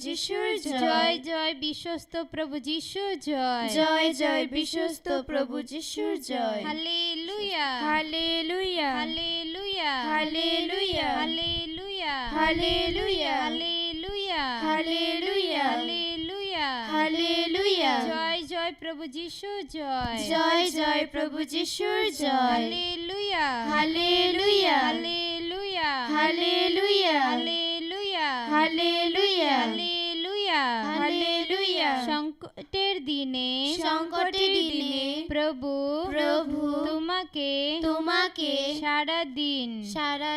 যিশুর জয় জয় বিশ্বস্ত প্রভু যিশু জয় জয় জয় বিশ্বস্ত প্রভু যিশুর জয় hallelujah hallelujah hallelujah hallelujah hallelujah hallelujah hallelujah hallelujah hallelujah hallelujah জয় জয় প্রভু যিশু জয় জয় জয় প্রভু যিশুর জয় hallelujah hallelujah hallelujah hallelujah hallelujah hallelujah hallelujah hallelujah সংকটের দিনে সংকটের দিনে প্রভু প্রভু তোমাকে তোমাকে সারা দিন সারা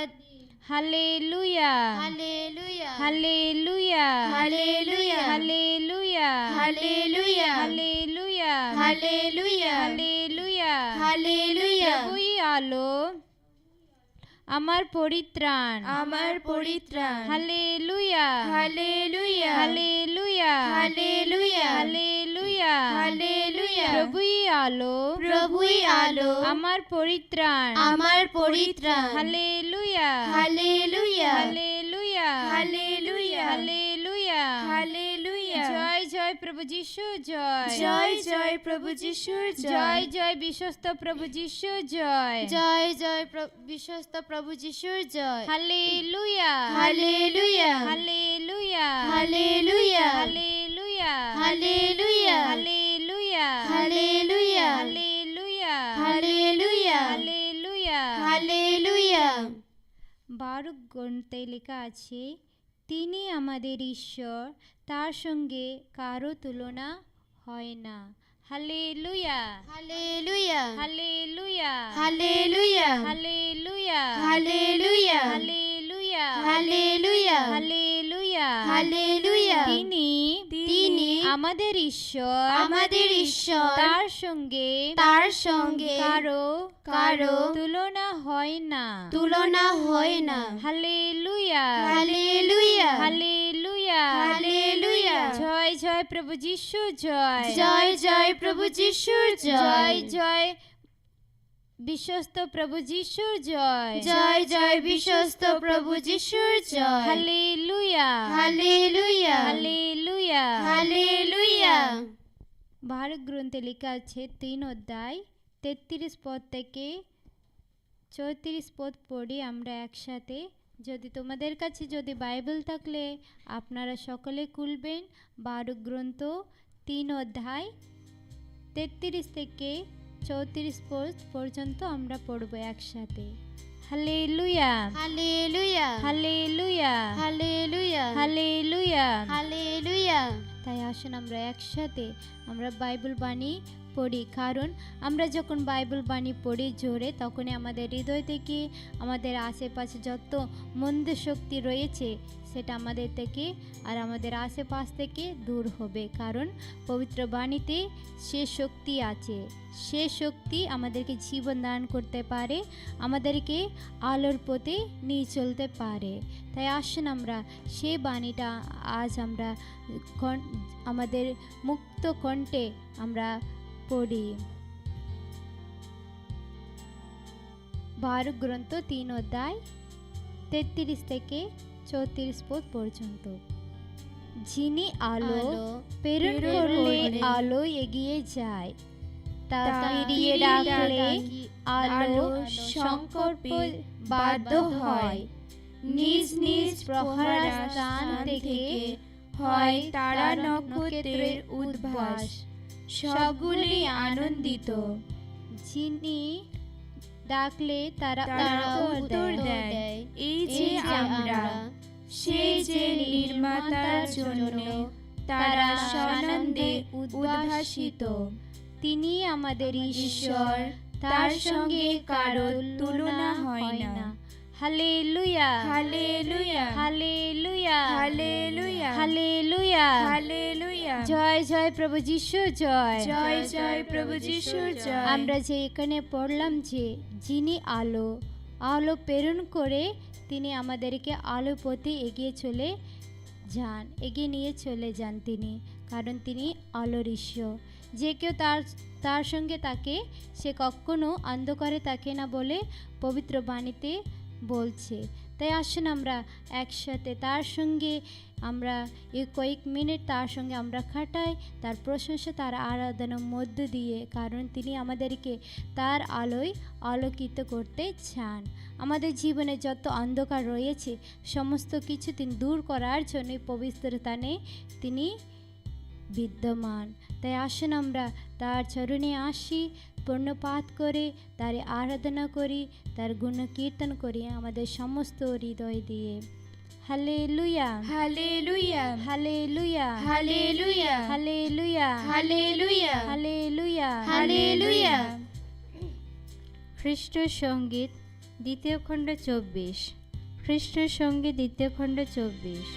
hallelujah hallelujah hallelujah hallelujah hallelujah hallelujah hallelujah hallelujah hallelujah hallelujah প্রভুই আলো আমার পরিত্রাণ। আমার পরিত্রাণ। Hallelujah. Hallelujah. Hallelujah. Hallelujah. Hallelujah. Hallelujah. প্রভুই আলো। প্রভুই আলো। আমার পরিত্রাণ। আমার পরিত্রাণ। হালেলুয়া। হালেলুয়া। হালেলুয়া জয় প্রভু যিশু জয় জয় জয় প্রভু যিশুর জয় জয় বিশ্বস্ত প্রভু যিশু জয় জয় জয় বিশ্বস্ত প্রভু যিশুর জয় hallelujah hallelujah hallelujah hallelujah hallelujah hallelujah hallelujah hallelujah hallelujah hallelujah hallelujah hallelujah Baruch গ্রন্থে লেখা আছে তিনি আমাদের ঈশ্বর তার সঙ্গে কারও তুলনা হয় না। Hallelujah. Hallelujah. Hallelujah. Hallelujah. Hallelujah. Hallelujah. Hallelujah. Hallelujah. Hallelujah hallelujah. তিনি তিনি আমাদের ঈশ্বর। আমাদের ঈশ্বর। তার সঙ্গে তার সঙ্গে কারও কারও তুলনা হয় না। তুলনা হয় না। হালেলুয়া। হালেলুয়া। হালেলুয়া। হালেলুয়া। জয় জয় প্রভু যিশু জয়। জয় জয় প্রভু যিশুর জয়। জয় জয় বিশ্বস্ত প্রভু যিশুর জয়। জয় জয় বিশ্বস্ত প্রভু যিশুর জয়। Hallelujah. Hallelujah. Hallelujah. Hallelujah. Bharat গ্রন্থে লেখা আছে তিন অধ্যায় তেত্রিশ পদ থেকে চৌত্রিশ পদ পড়ি আমরা একসাথে। যদি তোমাদের কাছে যদি বাইবেল থাকলে আপনারা সকলে খুলবেন। বারো গ্রন্থ তিন অধ্যায় তেত্রিশ থেকে চৌত্রিশ পর্যন্ত আমরা পড়ব একসাথে। Hallelujah. Hallelujah. Hallelujah. Hallelujah. Hallelujah. Hallelujah. তাই আসুন আমরা একসাথে আমরা বাইবেল বাণী পড়ি। কারণ আমরা যখন বাইবেল বাণী পড়ি জোরে, তখনই আমাদের হৃদয় থেকে, আমাদের আশেপাশে যত মন্দ শক্তি রয়েছে, সেটা আমাদের থেকে আর আমাদের আশেপাশ থেকে দূর হবে। কারণ পবিত্র বাণীতে সে শক্তি আছে। সে শক্তি আমাদেরকে জীবন দান করতে পারে, আমাদেরকে আলোর পথে নিয়ে চলতে পারে। তাই আসুন আমরা সে বাণীটা আজ আমরা আমাদের মুক্ত কণ্ঠে আমরা পড়ি বারো গ্রন্থ তিন অধ্যায় তেত্রিশ থেকে চৌত্রিশ পদ পর্যন্ত। যিনি আলো প্রেরণ করলে আলো এগিয়ে যায় তা ফিরিয়ে ডাকলে আলো আলো সংকল্প বাধ্য হয়। নিজ নিজ প্রহরা স্থান থেকে হয় তারা নক্ষত্রের উদ্ভাস। সবগুলি আনন্দিত। যিনি ডাকলে তারা তারা উত্তর দেয়। এই যে আমরা সে যে নির্মাতার জন্য তারা সানন্দে উদ্ভাসিত। তিনি আমাদের ঈশ্বর তার সঙ্গে কারও তুলনা হয় না। Hallelujah hallelujah. Hallelujah. Hallelujah. Hallelujah. Hallelujah. জয় জয় প্রভু যিশু জয়। জয় জয় প্রভু যিশুর জয়। আমরা যে এখানে পড়লাম যে যিনি আলো আলো প্রেরণ করে তিনি আমাদেরকে আলো পথে এগিয়ে চলে যান এগিয়ে নিয়ে চলে যান তিনি কারণ তিনি আলোর ঈশ্বর। যে কেউ তার তার সঙ্গে তাকে সে কখনো অন্ধকারে তাকে না বলে পবিত্র বাণীতে বলছে। তাই আসুন আমরা একসাথে তার সঙ্গে আমরা এই কয়েক মিনিট তার সঙ্গে আমরা কাটাই তার প্রশংসা, তার আরাধনার মধ্য দিয়ে, কারণ তিনি আমাদেরকে তার আলোয় আলোকিত করতে চান। আমাদের জীবনে যত অন্ধকার রয়েছে, সমস্ত কিছু তিনি দূর করার জন্য এই পবিত্র স্থানে তিনি বিদ্যমান। তাই আসুন আমরা তার চরণে আসি, পূর্ণপাত করে, তার আরাধনা করি, তার গুণ কীর্তন করি আমাদের সমস্ত হৃদয় দিয়ে। Hallelujah. Hallelujah. Hallelujah. Hallelujah. Hallelujah. হালে লুয়া হালেলুয়া খ্রিস্ট সংগীত দ্বিতীয় খণ্ড চব্বিশ খ্রিস্ট সংগীত দ্বিতীয় খণ্ড চব্বিশ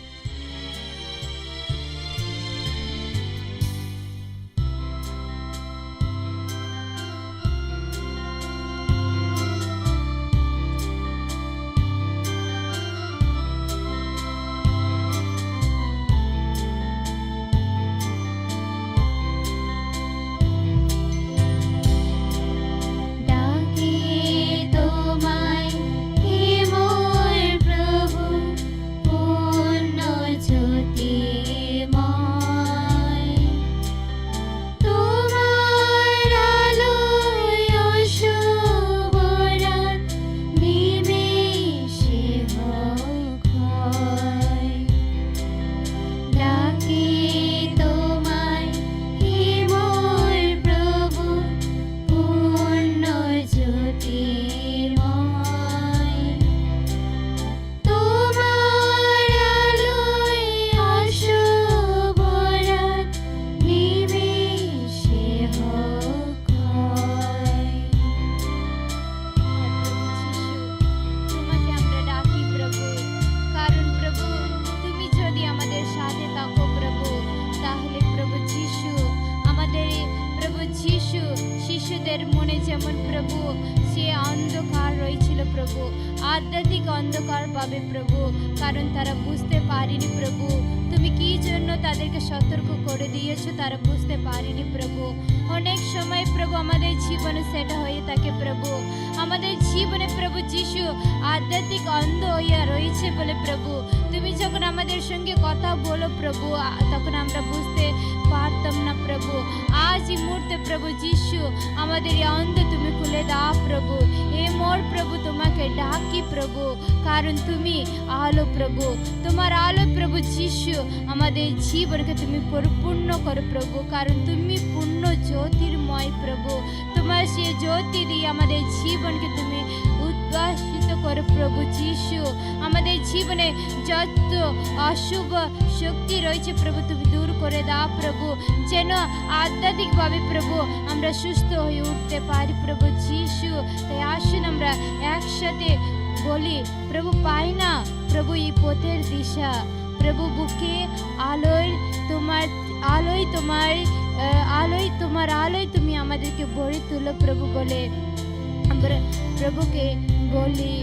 প্রভু আধ্যাত্মিক অন্ধকার পাবে প্রভু কারণ তারা বুঝতে পারেনি প্রভু তুমি কি জন্য তাদেরকে সতর্ক করে দিয়েছ তারা বুঝতে পারেনি প্রভু অনেক সময় প্রভু আমাদের জীবনে সেটা হয়ে থাকে প্রভু আমাদের জীবনে প্রভু যিশু আধ্যাত্মিক অন্ধ হইয়া রয়েছে বলে প্রভু তুমি যখন আমাদের সঙ্গে কথা বলো প্রভু তখন আমরা বুঝতে পারতাম না প্রভু। আজ এই মুহূর্তে প্রভু যিশু আমাদের এই অন্ধ তুমি খুলে দাও প্রভু। এ মোর প্রভু তোমাকে ডাকি প্রভু, কারণ তুমি আলো প্রভু। তোমার আলো প্রভু যিশু আমাদের জীবনকে তুমি পরিপূর্ণ করো প্রভু, কারণ তুমি পূর্ণ জ্যোতির্ময় প্রভু। তোমার সে জ্যোতি দিয়ে আমাদের জীবনকে তুমি প্রভু যিশু। আমাদের জীবনে যত অশুভ শক্তি রয়েছে প্রভু, তুমি দূর করে দাও প্রভু। যেন আধ্যাত্মিকভাবে প্রভু, আমরা সুস্থ হয়ে উঠতে পারি প্রভু যিশু। তাই আসুন আমরা একসাথে বলি, প্রভু, পাই না প্রভু এই পথের দিশা। প্রভু, বুকে আলোয় তোমার আলোয় তোমার আলোয় তোমার আলোয় তুমি আমাদেরকে ভরে তুলো প্রভু বলে আমরা প্রভুকে বলি।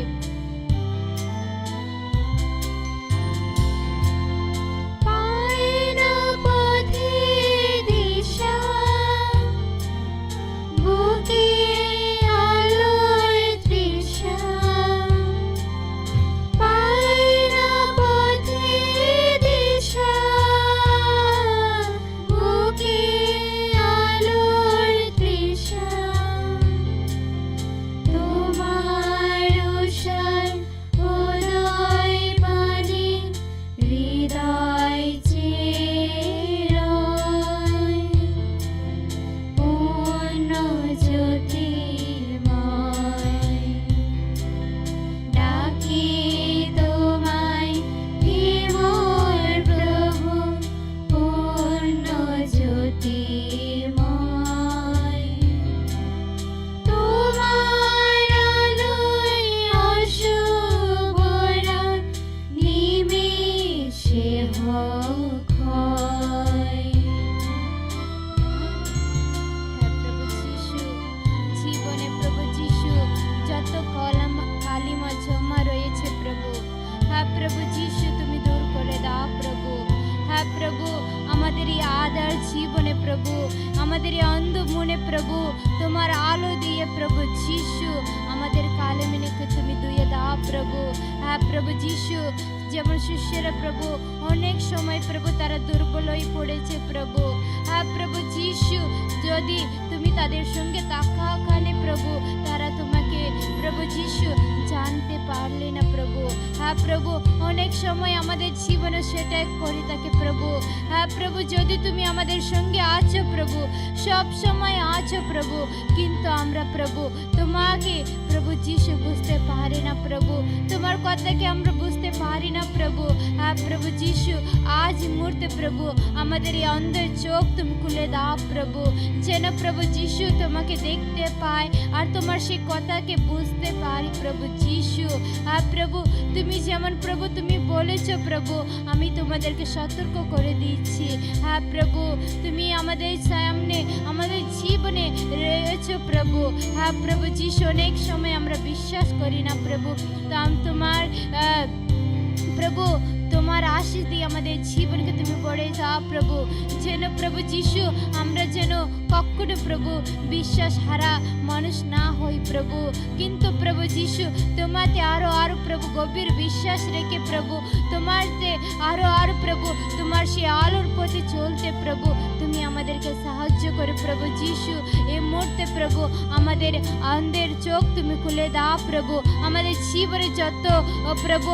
সেটাই করে থাকে প্রভু। হ্যাঁ প্রভু, যদি তুমি আমাদের সঙ্গে আছো, প্রভু, সব সময় আছো, প্রভু, কিন্তু আমরা, প্রভু, তোমাকে, প্রভু যিশু, বুঝতে পারি না, প্রভু, তোমার কথাকে আমরা বুঝতে পারি না, প্রভু। হ্যাঁ প্রভু যিশু, আজ মুহূর্তে, প্রভু, আমাদের এই অন্ধের চোখ তুমি খুলে দাও, প্রভু, যেন প্রভু যিশু তোমাকে দেখতে পায় আর তোমার সেই কথাকে বুঝতে পারি, প্রভু যিশু। হ্যাঁ প্রভু, তুমি যেমন, প্রভু, তুমি বলেছ, প্রভু আমি তোমাদেরকে সতর্ক করে দিচ্ছি। হ্যাঁ প্রভু, তুমি আমাদের সামনে, আমাদের জীবনে রয়েছো, প্রভু। হ্যাঁ প্রভু যিশু, অনেক সময় আমরা বিশ্বাস করি না, প্রভু। তো তোমার প্রভু, তোমার আশীষ দিয়ে আমাদের জীবনকে তুমি বড়ে প্রভু, যেন প্রভু যিশু, আমরা যেন কখনো প্রভু বিশ্বাস হারা মানুষ না হই প্রভু। কিন্তু প্রভু যিশু, তোমাতে আরও আরও প্রভু, গভীর বিশ্বাস রেখে প্রভু তোমারতে আরও আরও প্রভু, তোমার সেই আলোর পথে চলতে প্রভু, তুমি আমাদেরকে সাহায্য করে প্রভু যিশু। এই মুহূর্তে প্রভু, আমাদের অন্ধের চোখ তুমি খুলে দাও প্রভু, আমাদের জীবনে যত প্রভু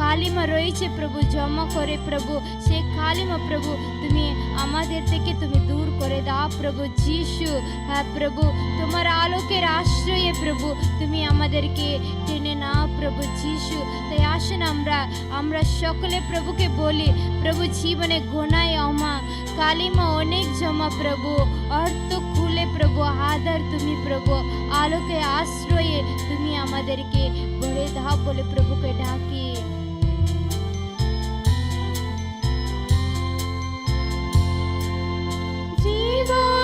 কালিমা রয়েছে প্রভু, জমা করে প্রভু সেই কালিমা প্রভু তুমি আমাদের থেকে তুমি দূর করে দাও প্রভু যিশু হ্যাঁ প্রভু তোমার আলোকের আশ্রয়ে প্রভু তুমি আমাদেরকে টেনে নাও প্রভু যিশু তাই আসুন আমরা আমরা সকলে প্রভুকে বলি প্রভু জীবনে গোনায় অমা কালিমা অনেক জমা প্রভু অর্থ খুলে প্রভু আধার তুমি প্রভু আলোকে আশ্রয়ে তুমি আমাদেরকে ভরে দাও বলে প্রভুকে ডাকি জীবনে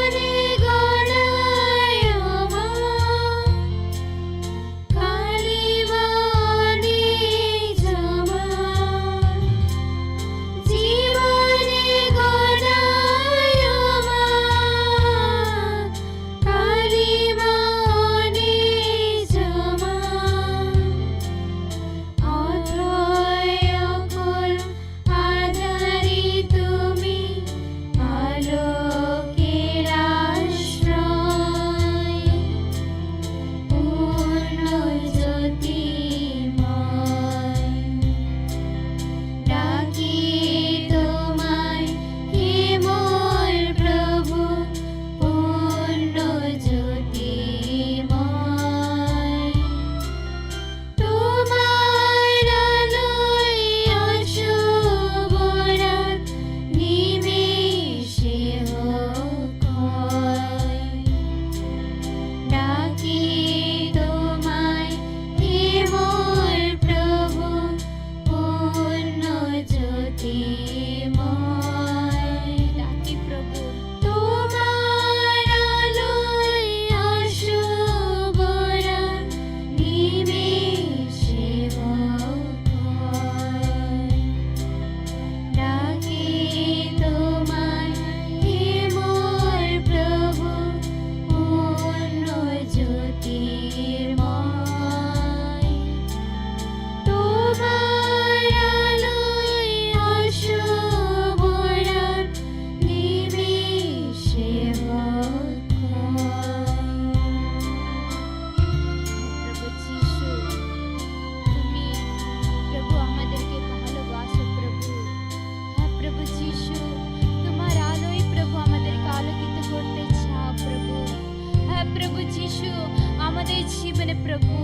আমাদের জীবনে প্রভু,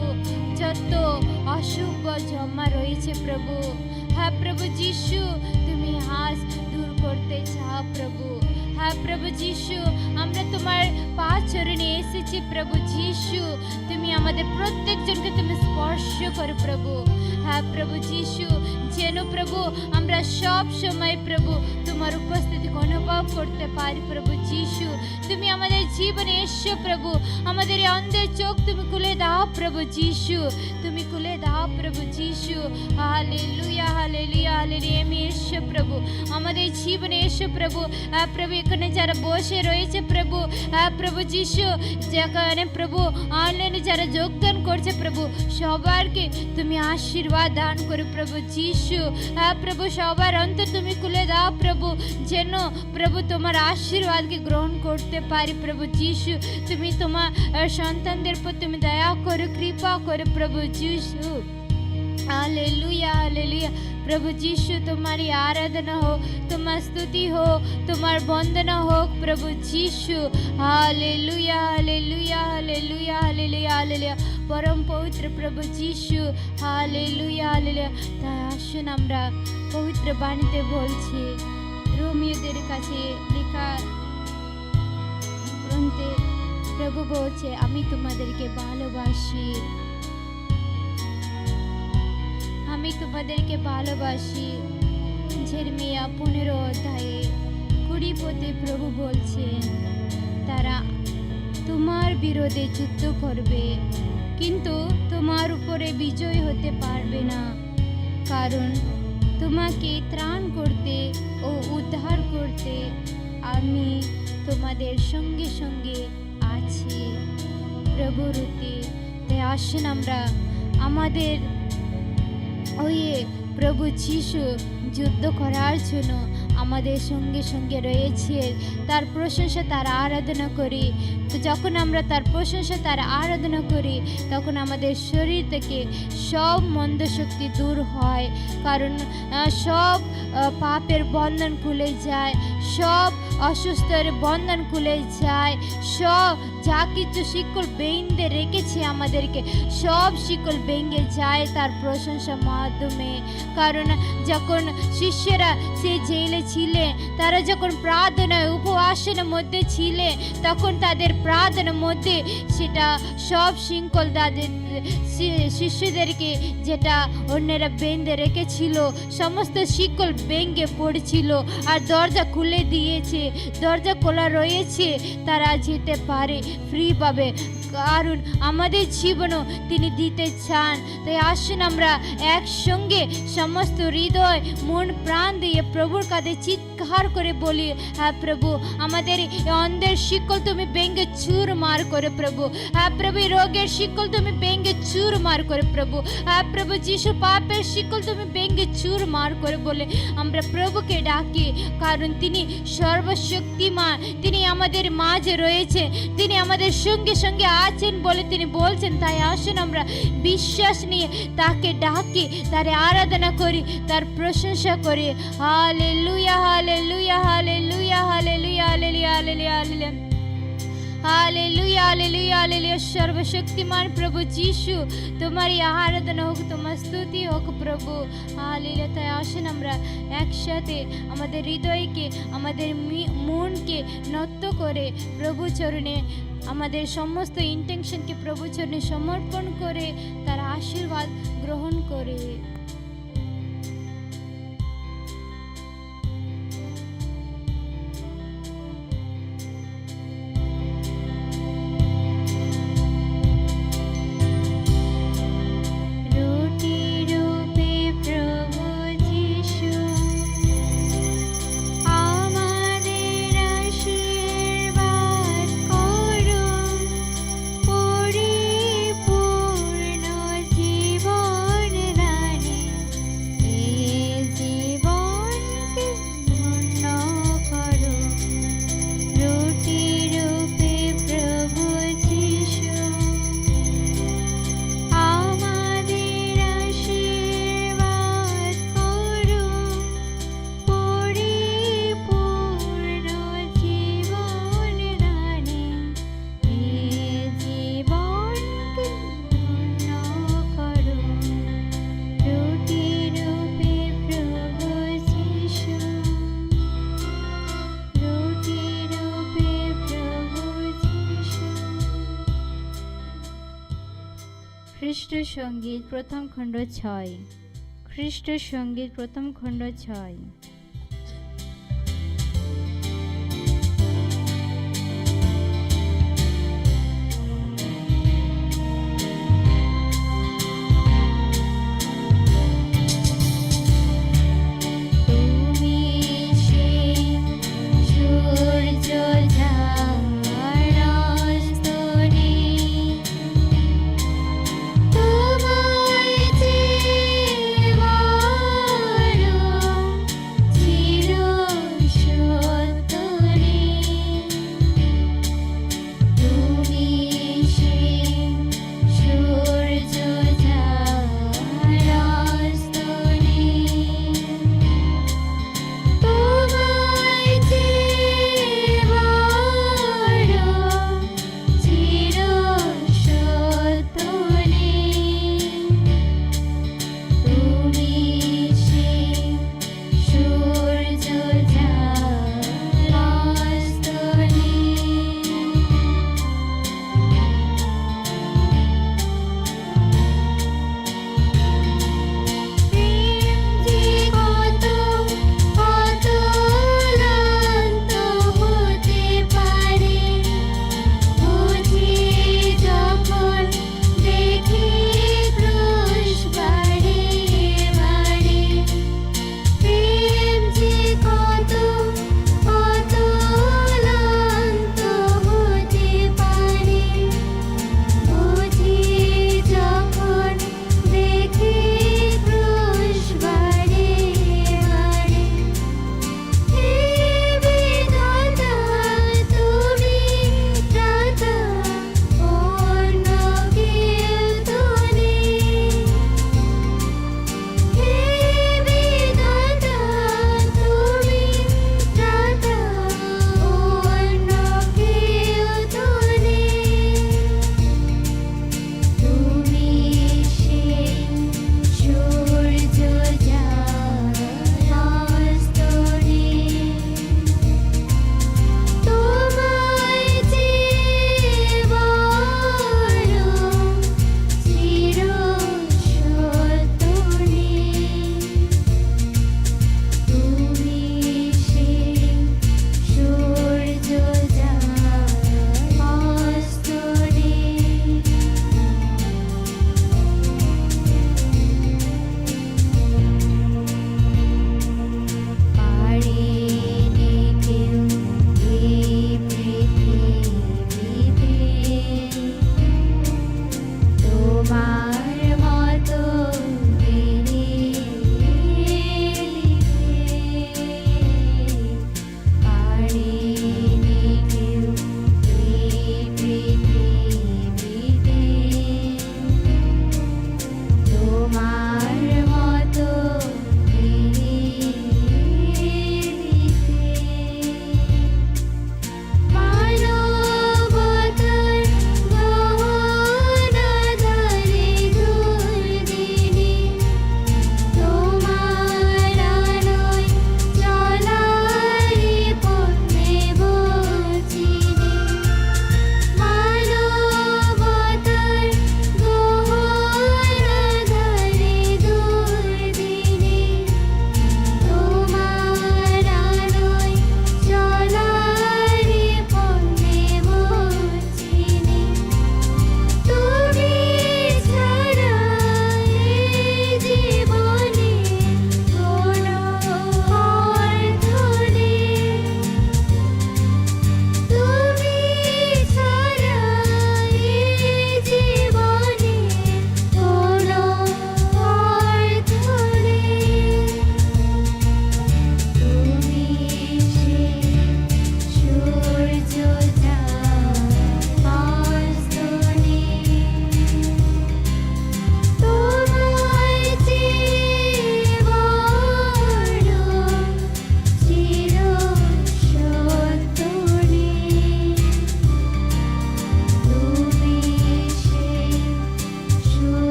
যত অশুভ জমা রয়েছে প্রভু। হ্যাঁ প্রভু যিশু, তুমি হাস দূর করতে চাও প্রভু। হ্যাঁ প্রভু যিশু, আমরা তোমার পা চরণে এসেছি প্রভু যিশু। তুমি আমাদের প্রত্যেকজনকে তুমি স্পর্শ করো প্রভু। হ্যাঁ প্রভু যিশু যেন প্রভু আমরা সব সময় প্রভু তোমার উপস্থিতিকে অনুভব করতে পারি প্রভু যিশু তুমি আমাদের জীবনে এসো প্রভু আমাদের অন্ধের চোখ তুমি খুলে দাও প্রভু যিশু তুমি খুলে দাও প্রভু যিশু হালে লুয়া হালে লুয়া হালে আমি এসো প্রভু, আমাদের জীবনে এসো প্রভু প্রভু, এখানে যারা বসে রয়েছে প্রভু প্রভু যিশু, যেখানে প্রভু অনলাইনে যারা যোগদান করছে প্রভু, সবারকে তুমি আশীর্বাদ দান করো প্রভু যিশু প্রভু, সবার অন্তর তুমি খুলে দাও প্রভু, যেন প্রভু তোমার আশীর্বাদকে গ্রহণ করতে পারি প্রভু যিশু, তুমি তোমার সন্তানদের উপর তুমি দয়া করো, কৃপা করো প্রভু যিশু। हालेलुया हालेलुया प्रभु यीशु तुम्हारी आराधना हो तुम्हारी स्तुति हो तुम्हार वंदना हो प्रभु Yeshu hallelujah hallelujah hallelujah hallelujah hallelujah পরম পবিত্র প্রভু যিশু হালেলুয়া হালেলুয়া তাই আসুন আমরা পবিত্র বাণীতে বলছি রোমিওদের কাছে লেখা গ্রন্থে প্রভু বলছে আমি তোমাদেরকে ভালোবাসি তোমাদেরকে ভালোবাসি। ঝেরমিয়া পনেরো অধ্যায়ে কুড়ি পথে প্রভু বলছেন তারা তোমার বিরোধে যুদ্ধ করবে, কিন্তু তোমার উপরে বিজয় হতে পারবে না। কারণ তোমাকে ত্রাণ করতে ও উদ্ধার করতে আমি তোমাদের সঙ্গে সঙ্গে আছি। প্রভুরূপে তাই আসুন আমরা, আমাদের ওই প্রভু যিশু যুদ্ধ করার জন্য আমাদের সঙ্গে সঙ্গে রয়েছে। তার প্রশংসা, তার আরাধনা করি। তো যখন আমরা তার প্রশংসা, তার আরাধনা করি, তখন আমাদের শরীর থেকে সব মন্দ শক্তি দূর হয়। কারণ সব পাপের বন্ধন খুলে যায়, সব অসুস্থের বন্ধন খুলে যায়, সব যা কিছু শিকল বেঁধে রেখেছে আমাদেরকে, সব শিকল ভেঙে যায় তার প্রশংসা মাধ্যমে। কারণ যখন শিষ্যরা সে জেলে ছিলেন তারা যখন প্রার্থনায় উপবাসনের মধ্যে ছিলেন তখন তাদের প্রার্থনার মধ্যে সেটা সব শৃঙ্খল তাদের শিষ্যদেরকে যেটা অন্যেরা বেঁধে রেখেছিল, সমস্ত শিকল ভেঙে পড়ছিল আর দরজা খুলে দিয়েছে, দরজা খোলা রয়েছে, তারা যেতে পারে। ফ্রি পাবে। কারণ আমাদের জীবনও তিনি দিতে চান। তাই আসুন আমরা একসঙ্গে সমস্ত হৃদয়, মন, প্রাণ দিয়ে প্রভুর কাছে চিৎকার করে বলি হ্যাঁ প্রভু, আমাদের অন্ধের শিকল তুমি ভেঙে চুর মার করে প্রভু। হ্যাঁ প্রভু রোগের শিকল তুমি ভেঙে চুর মার করে প্রভু। হ্যাঁ প্রভু, যিশু পাপের শিকল তুমি ভেঙে চুর মার করে বলে আমরা প্রভুকে ডাকি। কারণ তিনি সর্বশক্তিমান, তিনি আমাদের মাঝে রয়েছে, তিনি আমাদের সঙ্গে সঙ্গে আছেন বলে তিনি বলছেন, তাই আসুন আমরা বিশ্বাস নিয়ে তাকে ডাকি, তার আরাধনা করি, তার প্রশংসা করি। হালে লুয়া হালে লুয়া হালে লুয়া হালে লুয়া হালে লুয়া হালে লুয়া সর্বশক্তিমান প্রভু যিশু তোমারই আরাধনা হোক তোমার স্তুতি হোক প্রভু হালেলুয়া তাই আসেন আমরা একসাথে আমাদের হৃদয়কে আমাদের মনকে নত করে প্রভু চরণে আমাদের সমস্ত ইন্টেনশনকে প্রভু চরণে সমর্পণ করে তার আশীর্বাদ গ্রহণ করে সংগীত প্রথম খণ্ড ছয় খ্রিস্ট সংগীত প্রথম খণ্ড ছয়।